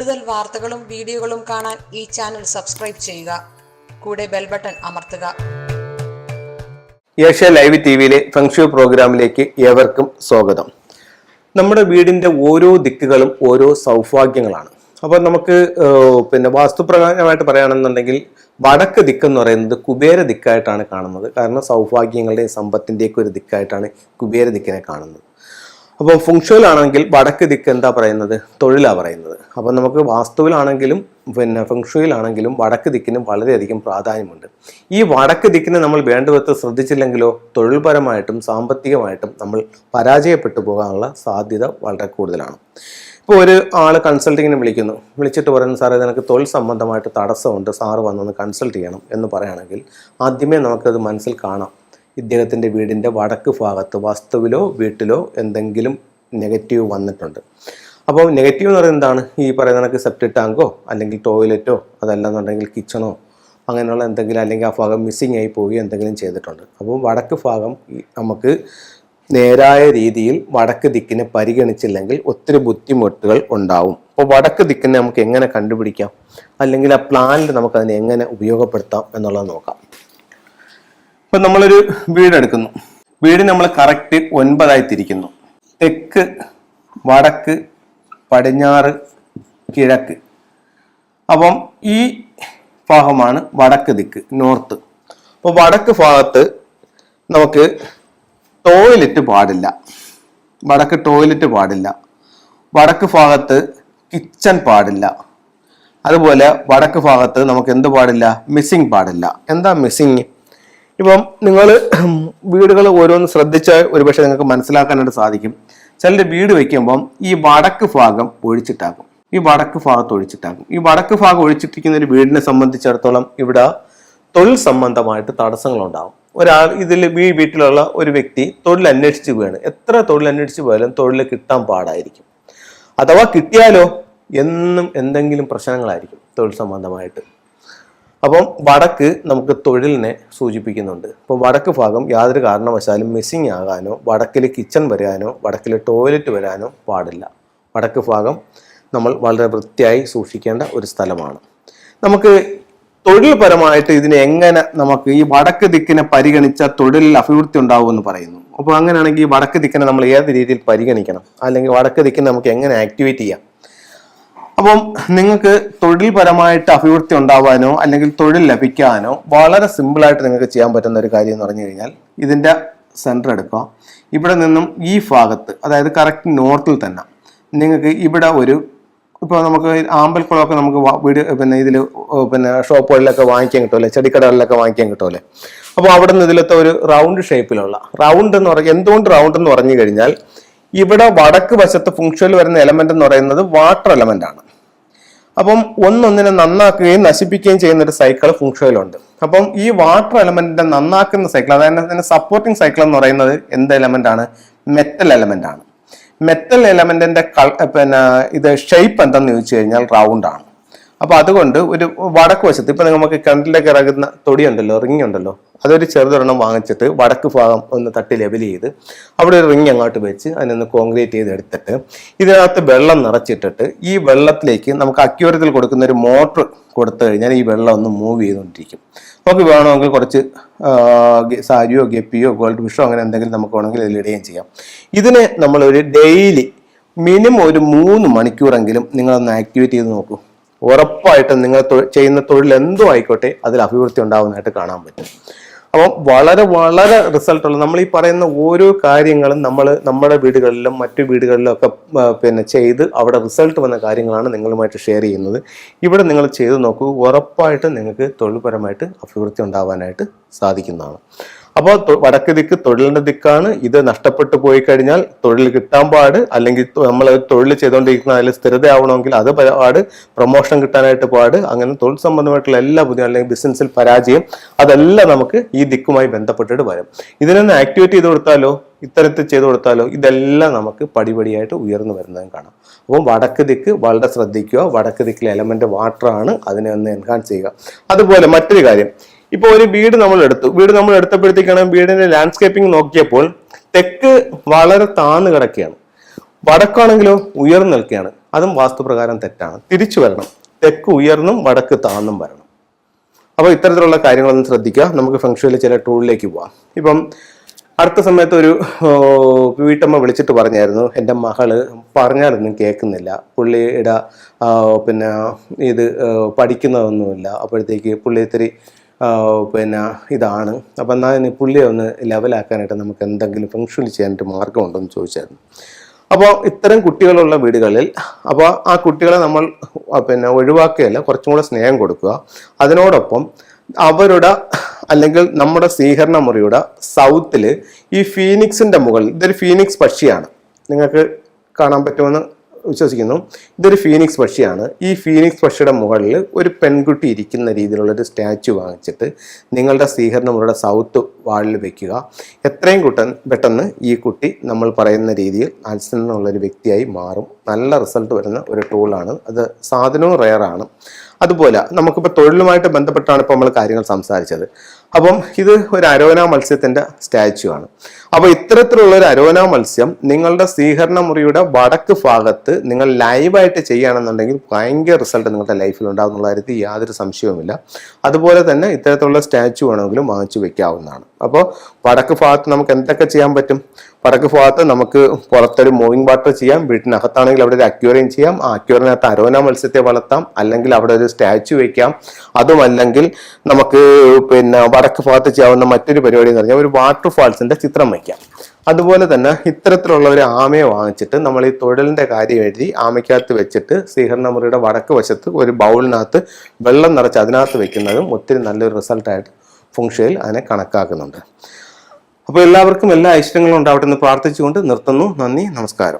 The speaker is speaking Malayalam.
കൂടുതൽ വാർത്തകളും വീഡിയോകളും കാണാൻ ഈ ചാനൽ സബ്സ്ക്രൈബ് ചെയ്യുക. കൂടെ ബെൽ ബട്ടൺ അമർത്തുക. ഏഷ്യ ലൈവ് ടി വിയിലെ ഫംഗ്ഷു പ്രോഗ്രാമിലേക്ക് ഏവർക്കും സ്വാഗതം. നമ്മുടെ വീടിന്റെ ഓരോ ദിക്കുകളും ഓരോ സൗഭാഗ്യങ്ങളാണ്. അപ്പോൾ നമുക്ക് പിന്നെ വാസ്തുപ്രകാരമായിട്ട് പറയുകയാണെന്നുണ്ടെങ്കിൽ വടക്ക് ദിക്ക് എന്ന് പറയുന്നത് കുബേര ദിക്കായിട്ടാണ് കാണുന്നത്. കാരണം സൗഭാഗ്യങ്ങളുടെയും സമ്പത്തിന്റെയൊക്കെ ഒരു ദിക്കായിട്ടാണ് കുബേര ദിക്കിനെ കാണുന്നത്. അപ്പോൾ ഫുങ്ഷുവിലാണെങ്കിൽ വടക്ക് ദിക്ക് എന്താ പറയുന്നത്? തൊഴിലാണ് പറയുന്നത്. അപ്പം നമുക്ക് വാസ്തുവിലാണെങ്കിലും പിന്നെ ഫുങ്ഷുവിലാണെങ്കിലും വടക്ക് ദിക്കിന് വളരെയധികം പ്രാധാന്യമുണ്ട്. ഈ വടക്ക് ദിക്കിനെ നമ്മൾ വേണ്ടവിധത്തിൽ ശ്രദ്ധിച്ചില്ലെങ്കിലോ തൊഴിൽപരമായിട്ടും സാമ്പത്തികമായിട്ടും നമ്മൾ പരാജയപ്പെട്ടു പോകാനുള്ള സാധ്യത വളരെ കൂടുതലാണ്. ഇപ്പോൾ ഒരു ആൾ കൺസൾട്ടിങ്ങിന് വിളിക്കുന്നു. വിളിച്ചിട്ട് പറയുന്നു സാറേ നിനക്ക് തൊഴിൽ സംബന്ധമായിട്ട് തടസ്സമുണ്ട്. സാറ് വന്നൊന്ന് കൺസൾട്ട് ചെയ്യണം എന്ന് പറയുകയാണെങ്കിൽ ആദ്യമേ നമുക്കത് മനസ്സിൽ കാണാം. ഇദ്ദേഹത്തിന്റെ വീടിന്റെ വടക്ക് ഭാഗത്ത് വസ്തുവിലോ വീട്ടിലോ എന്തെങ്കിലും നെഗറ്റീവ് വന്നിട്ടുണ്ട്. അപ്പോൾ നെഗറ്റീവ് എന്ന് പറയുന്നത് എന്താണ്? ഈ പറയുന്ന കണക്ക് സെപ്റ്റിക് ടാങ്കോ അല്ലെങ്കിൽ ടോയ്ലറ്റോ അതല്ലെന്നുണ്ടെങ്കിൽ കിച്ചണോ അങ്ങനെയുള്ള എന്തെങ്കിലും അല്ലെങ്കിൽ ആ ഭാഗം മിസ്സിങ് ആയി പോയി എന്തെങ്കിലും ചെയ്തിട്ടുണ്ട്. അപ്പോൾ വടക്ക് ഭാഗം നമുക്ക് നേരായ രീതിയിൽ വടക്ക് ദിക്കിനെ പരിഗണിച്ചില്ലെങ്കിൽ ഒത്തിരി ബുദ്ധിമുട്ടുകൾ ഉണ്ടാവും. അപ്പോൾ വടക്ക് ദിക്കിനെ നമുക്ക് എങ്ങനെ കണ്ടുപിടിക്കാം? അല്ലെങ്കിൽ ആ പ്ലാനിൽ നമുക്ക് അതിനെ എങ്ങനെ ഉപയോഗപ്പെടുത്താം എന്നുള്ളത് നോക്കാം. ഇപ്പൊ നമ്മളൊരു വീടെടുക്കുന്നു. വീട് നമ്മൾ കറക്റ്റ് ഒൻപതായി തിരിക്കുന്നു തെക്ക് വടക്ക് പടിഞ്ഞാറ് കിഴക്ക്. അപ്പം ഈ ഭാഗമാണ് വടക്ക് ദിക്ക് നോർത്ത്. അപ്പോൾ വടക്ക് ഭാഗത്ത് നമുക്ക് ടോയ്ലറ്റ് പാടില്ല. വടക്ക് ടോയ്ലറ്റ് പാടില്ല. വടക്ക് ഭാഗത്ത് കിച്ചൺ പാടില്ല. അതുപോലെ വടക്ക് ഭാഗത്ത് നമുക്ക് എന്ത് പാടില്ല? മിസ്സിങ് പാടില്ല. എന്താ മിസ്സിങ് ഇപ്പം നിങ്ങൾ വീടുകൾ ഓരോന്ന് ശ്രദ്ധിച്ച് ഒരുപക്ഷെ നിങ്ങൾക്ക് മനസ്സിലാക്കാനായിട്ട് സാധിക്കും. ചിലർ വീട് വെക്കുമ്പം ഈ വടക്ക് ഭാഗം ഒഴിച്ചിട്ടാക്കും ഈ വടക്ക് ഭാഗത്ത് ഒഴിച്ചിട്ടാക്കും ഈ വടക്ക് ഭാഗം ഒഴിച്ചിട്ടിരിക്കുന്ന ഒരു വീടിനെ സംബന്ധിച്ചിടത്തോളം ഇവിടെ തൊഴിൽ സംബന്ധമായിട്ട് തടസ്സങ്ങളുണ്ടാകും ഒരാൾ ഇതിൽ ഈ വീട്ടിലുള്ള ഒരു വ്യക്തി തൊഴിൽ അന്വേഷിച്ച് പോവുകയാണ് എത്ര തൊഴിൽ അന്വേഷിച്ച് പോയാലും തൊഴിൽ കിട്ടാൻ പാടായിരിക്കും. അഥവാ കിട്ടിയാലോ എന്നും എന്തെങ്കിലും പ്രശ്നങ്ങളായിരിക്കും തൊഴിൽ സംബന്ധമായിട്ട്. അപ്പം വടക്ക് നമുക്ക് തൊഴിലിനെ സൂചിപ്പിക്കുന്നുണ്ട്. അപ്പോൾ വടക്ക് ഭാഗം യാതൊരു കാരണവശാലും മിസ്സിങ് ആകാനോ വടക്കിൽ കിച്ചൺ വരാനോ വടക്കിൽ ടോയ്ലറ്റ് വരാനോ പാടില്ല. വടക്ക് ഭാഗം നമ്മൾ വളരെ വൃത്തിയായി സൂക്ഷിക്കേണ്ട ഒരു സ്ഥലമാണ്. നമുക്ക് തൊഴിൽപരമായിട്ട് ഇതിനെ എങ്ങനെ നമുക്ക് ഈ വടക്ക് ദിക്കിനെ പരിഗണിച്ച തൊഴിലിൽ അഭിവൃദ്ധി ഉണ്ടാവുമെന്ന് പറയുന്നു. അപ്പോൾ അങ്ങനെയാണെങ്കിൽ ഈ വടക്ക് ദിക്കിനെ നമ്മൾ ഏത് രീതിയിൽ പരിഗണിക്കണം? അല്ലെങ്കിൽ വടക്ക് ദിക്കിനെ നമുക്ക് എങ്ങനെ ആക്ടിവേറ്റ് ചെയ്യാം? അപ്പം നിങ്ങൾക്ക് തൊഴിൽപരമായിട്ട് അഭിവൃദ്ധി ഉണ്ടാവാനോ അല്ലെങ്കിൽ തൊഴിൽ ലഭിക്കാനോ വളരെ സിമ്പിളായിട്ട് നിങ്ങൾക്ക് ചെയ്യാൻ പറ്റുന്ന ഒരു കാര്യം എന്ന് പറഞ്ഞു കഴിഞ്ഞാൽ ഇതിന്റെ സെന്റർ എടുക്കുക. ഇവിടെ നിന്നും ഈ ഭാഗത്ത് അതായത് കറക്റ്റ് നോർത്തിൽ തന്നെ നിങ്ങൾക്ക് ഇവിടെ ഒരു ഇപ്പോൾ നമുക്ക് ആമ്പൽക്കുളമൊക്കെ നമുക്ക് വീട് പിന്നെ ഇതിൽ പിന്നെ ഷോപ്പുകളിലൊക്കെ വാങ്ങിക്കാൻ കിട്ടുമല്ലേ ചെടിക്കടകളിലൊക്കെ വാങ്ങിക്കാൻ കിട്ടുമല്ലേ അപ്പോൾ അവിടെ നിന്ന് ഇതിലത്തെ ഒരു റൗണ്ട് ഷേപ്പിലുള്ള റൗണ്ട് എന്ന് പറയുക എന്തുകൊണ്ട് റൗണ്ട് എന്ന് പറഞ്ഞു കഴിഞ്ഞാൽ ഇവിടെ വടക്ക് വശത്ത് ഫുങ്ഷനിൽ വരുന്ന എലമെന്റ് എന്ന് പറയുന്നത് വാട്ടർ എലമെന്റ് ആണ്. അപ്പം ഒന്നൊന്നിനെ നന്നാക്കുകയും നശിപ്പിക്കുകയും ചെയ്യുന്ന ഒരു സൈക്കിൾ ഫുങ്ഷയിലുണ്ട് അപ്പം ഈ വാട്ടർ എലമെന്റിനെ നന്നാക്കുന്ന സൈക്കിൾ അതായത് അതിന്റെ സപ്പോർട്ടിംഗ് സൈക്കിൾ എന്ന് പറയുന്നത് എന്ത് എലമെന്റ് ആണ്? മെറ്റൽ എലമെന്റ് ആണ്. മെറ്റൽ എലമെന്റിന്റെ പിന്നെ ഇത് ഷേപ്പ് എന്തെന്ന് ചോദിച്ചു കഴിഞ്ഞാൽ റൗണ്ട് ആണ്. അപ്പൊ അതുകൊണ്ട് ഒരു വടക്ക് വശത്ത് ഇപ്പൊ നമുക്ക് കിണറ്റിലേക്ക് ഇറങ്ങുന്ന തൊടിയുണ്ടല്ലോ റിങ് ഉണ്ടല്ലോ അതൊരു ചെറുതൊരെണ്ണം വാങ്ങിച്ചിട്ട് വടക്ക് ഭാഗം ഒന്ന് തട്ടി ലെവൽ ചെയ്ത് അവിടെ ഒരു റിങ് അങ്ങോട്ട് വെച്ച് അതിനൊന്ന് കോൺക്രീറ്റ് ചെയ്ത് എടുത്തിട്ട് ഇതിനകത്ത് വെള്ളം നിറച്ചിട്ടിട്ട് ഈ വെള്ളത്തിലേക്ക് നമുക്ക് അക്യൂരത്തിൽ കൊടുക്കുന്ന ഒരു മോട്ടർ കൊടുത്തു കഴിഞ്ഞാൽ ഈ വെള്ളം ഒന്ന് മൂവ് ചെയ്തുകൊണ്ടിരിക്കും. നമുക്ക് വേണമെങ്കിൽ കുറച്ച് സാരിയോ ഗപ്പിയോ ഗോൾഡ് ഫിഷോ അങ്ങനെ എന്തെങ്കിലും നമുക്ക് വേണമെങ്കിൽ ഇതിലിടുകയും ചെയ്യാം. ഇതിനെ നമ്മളൊരു ഡെയിലി മിനിമം ഒരു മൂന്ന് മണിക്കൂറെങ്കിലും നിങ്ങളൊന്ന് ആക്ടിവേറ്റ് ചെയ്ത് നോക്കൂ. ഉറപ്പായിട്ടും നിങ്ങൾ ചെയ്യുന്ന തൊഴിൽ എന്തോ ആയിക്കോട്ടെ അതിൽ അഭിവൃദ്ധി ഉണ്ടാകുന്നതായിട്ട് കാണാൻ പറ്റും. അപ്പം വളരെ വളരെ റിസൾട്ടുള്ള നമ്മൾ ഈ പറയുന്ന ഓരോ കാര്യങ്ങളും നമ്മൾ നമ്മുടെ വീടുകളിലും മറ്റു വീടുകളിലും ഒക്കെ പിന്നെ ചെയ്ത് അവിടെ റിസൾട്ട് വന്ന കാര്യങ്ങളാണ് നിങ്ങളുമായിട്ട് ഷെയർ ചെയ്യുന്നത്. ഇവിടെ നിങ്ങൾ ചെയ്ത് നോക്കൂ ഉറപ്പായിട്ടും നിങ്ങൾക്ക് തൊഴിൽപരമായിട്ട് അഭിവൃദ്ധി ഉണ്ടാവാനായിട്ട് സാധിക്കുന്നതാണ്. അപ്പോൾ വടക്ക് ദിക്ക് തൊഴിലിന്റെ ദിക്കാണ്. ഇത് നഷ്ടപ്പെട്ടു പോയി കഴിഞ്ഞാൽ തൊഴിൽ കിട്ടാൻ പാട്. അല്ലെങ്കിൽ നമ്മൾ തൊഴിൽ ചെയ്തുകൊണ്ടിരിക്കുന്ന അതിൽ സ്ഥിരതയാവണമെങ്കിൽ അത് പാട്. പ്രൊമോഷൻ കിട്ടാനായിട്ട് പാട്. അങ്ങനെ തൊഴിൽ സംബന്ധമായിട്ടുള്ള എല്ലാ ബുദ്ധിമുട്ടും അല്ലെങ്കിൽ ബിസിനസ്സിൽ പരാജയം അതെല്ലാം നമുക്ക് ഈ ദിക്കുമായി ബന്ധപ്പെട്ടിട്ട് വരും. ഇതിനൊന്ന് ആക്ടിവേറ്റ് ചെയ്ത് കൊടുത്താലോ ഇത്തരത്തിൽ ചെയ്തു കൊടുത്താലോ ഇതെല്ലാം നമുക്ക് പടിപടിയായിട്ട് ഉയർന്നു വരുന്നതും കാണാം. അപ്പോൾ വടക്ക് ദിക്ക് വളരെ ശ്രദ്ധിക്കുക. വടക്ക് ദിക്കിലെ എലമെന്റ് വാട്ടറാണ് അതിനെ ഒന്ന് എൻഹാൻസ് ചെയ്യുക. അതുപോലെ മറ്റൊരു കാര്യം. ഇപ്പോൾ ഒരു വീട് നമ്മൾ എടുത്തു. വീട് നമ്മൾ എടുത്തപ്പോഴത്തേക്കാണ് വീടിന്റെ ലാൻഡ്സ്കേപ്പിംഗ് നോക്കിയപ്പോൾ തെക്ക് വളരെ താന്ന് കിടക്കുകയാണ്. വടക്കാണെങ്കിലോ ഉയർന്നു നിൽക്കുകയാണ്. അതും വാസ്തുപ്രകാരം തെറ്റാണ്. തിരിച്ചു വരണം. തെക്ക് ഉയർന്നും വടക്ക് താന്നും വരണം. അപ്പോൾ ഇത്തരത്തിലുള്ള കാര്യങ്ങളൊന്നും ശ്രദ്ധിക്കുക. നമുക്ക് ഫംഗ്ഷനിൽ ചില ടൂളിലേക്ക് പോവാം. ഇപ്പം അടുത്ത സമയത്ത് ഒരു വീട്ടമ്മ വിളിച്ചിട്ട് പറഞ്ഞായിരുന്നു. എന്റെ മകൾ പറഞ്ഞാലൊന്നും കേൾക്കുന്നില്ല. പുള്ളിയുടെ പിന്നെ ഇത് പഠിക്കുന്നതൊന്നുമില്ല. അപ്പോഴത്തേക്ക് പുള്ളി ഇത്തിരി പിന്നെ ഇതാണ്. അപ്പം എന്നാൽ പുള്ളിയെ ഒന്ന് ലെവലാക്കാനായിട്ട് നമുക്ക് എന്തെങ്കിലും ഫംഗ്ഷനിൽ ചെയ്യാനായിട്ട് മാർഗമുണ്ടോ ചോദിച്ചായിരുന്നു. അപ്പോൾ ഇത്തരം കുട്ടികളുള്ള വീടുകളിൽ അപ്പോൾ ആ കുട്ടികളെ നമ്മൾ പിന്നെ ഒഴിവാക്കുകയല്ല കുറച്ചും കൂടെ സ്നേഹം കൊടുക്കുക. അതിനോടൊപ്പം അവരുടെ അല്ലെങ്കിൽ നമ്മുടെ സ്വീകരണ മുറിയുടെ സൗത്തിൽ ഈ ഫീനിക്സിന്റെ മുകളിൽ ഇതൊരു ഫീനിക്സ് പക്ഷിയാണ്. നിങ്ങൾക്ക് കാണാൻ പറ്റുമെന്ന് വിശ്വസിക്കുന്നു. ഇതൊരു ഫീനിക്സ് പക്ഷിയാണ്. ഈ ഫീനിക്സ് പക്ഷിയുടെ മുകളിൽ ഒരു പെൺകുട്ടി ഇരിക്കുന്ന രീതിയിലുള്ള ഒരു സ്റ്റാച്ചു വാങ്ങിച്ചിട്ട് നിങ്ങളുടെ സ്വീകരണ മുറിയുടെ സൗത്ത് വാളിൽ വെക്കുക. എത്രയും കുട്ടൻ പെട്ടെന്ന് ഈ കുട്ടി നമ്മൾ പറയുന്ന രീതിയിൽ അത്സന്നുള്ളൊരു വ്യക്തിയായി മാറും. നല്ല റിസൾട്ട് വരുന്ന ഒരു ടൂളാണ്. അത് സാധനവും റെയറാണ്. അതുപോലെ നമുക്കിപ്പോൾ തൊഴിലുമായിട്ട് ബന്ധപ്പെട്ടാണ് ഇപ്പോൾ നമ്മൾ കാര്യങ്ങൾ സംസാരിച്ചത്. അപ്പം ഇത് ഒരു അരോന മത്സ്യത്തിന്റെ സ്റ്റാച്ചു ആണ് അപ്പോൾ ഇത്തരത്തിലുള്ള ഒരു അരോന മത്സ്യം നിങ്ങളുടെ സ്വീകരണ മുറിയുടെ വടക്ക് ഭാഗത്ത് നിങ്ങൾ ലൈവായിട്ട് ചെയ്യുകയാണെന്നുണ്ടെങ്കിൽ ഭയങ്കര റിസൾട്ട് നിങ്ങളുടെ ലൈഫിൽ ഉണ്ടാകും എന്നുള്ള യാതൊരു സംശയവുമില്ല. അതുപോലെ തന്നെ ഇത്തരത്തിലുള്ള സ്റ്റാച്ചു വേണമെങ്കിലും വാങ്ങിച്ചു വെക്കാവുന്നതാണ്. അപ്പോൾ വടക്ക് ഭാഗത്ത് നമുക്ക് എന്തൊക്കെ ചെയ്യാൻ പറ്റും? വടക്ക് ഭാഗത്ത് നമുക്ക് പുറത്തൊരു മൂവിങ് വാട്ടർ ചെയ്യാം വീട്ടിനകത്താണെങ്കിൽ അവിടെ ഒരു അക്യൂറിയം ചെയ്യാം ആ അക്യൂറിനകത്ത് അരോന മത്സ്യത്തെ വളർത്താം അല്ലെങ്കിൽ അവിടെ ഒരു സ്റ്റാച്ചു വെക്കാം. അതുമല്ലെങ്കിൽ നമുക്ക് പിന്നെ വടക്ക് ഭാഗത്ത് ചെയ്യാവുന്ന മറ്റൊരു പരിപാടി എന്ന് പറഞ്ഞാൽ ഒരു വാട്ടർഫാൾസിന്റെ ചിത്രം വയ്ക്കാം അതുപോലെ തന്നെ ഇത്തരത്തിലുള്ള ഒരു ആമയെ വാങ്ങിച്ചിട്ട് നമ്മൾ ഈ തൊഴിലിന്റെ കാര്യം എഴുതി ആമയ്ക്കകത്ത് വെച്ചിട്ട് ശ്രീഹരണമുറിയുടെ വടക്ക് വശത്ത് ഒരു ബൗളിനകത്ത് വെള്ളം നിറച്ച് അതിനകത്ത് വെക്കുന്നതും ഒത്തിരി നല്ലൊരു റിസൾട്ടായിട്ട് ഫുങ്ഷയിൽ അതിനെ കണക്കാക്കുന്നുണ്ട്. അപ്പോൾ എല്ലാവർക്കും എല്ലാ ഐശ്വര്യങ്ങളും ഉണ്ടാവട്ടെ എന്ന് പ്രാർത്ഥിച്ചുകൊണ്ട് നിർത്തുന്നു. നന്ദി നമസ്കാരം.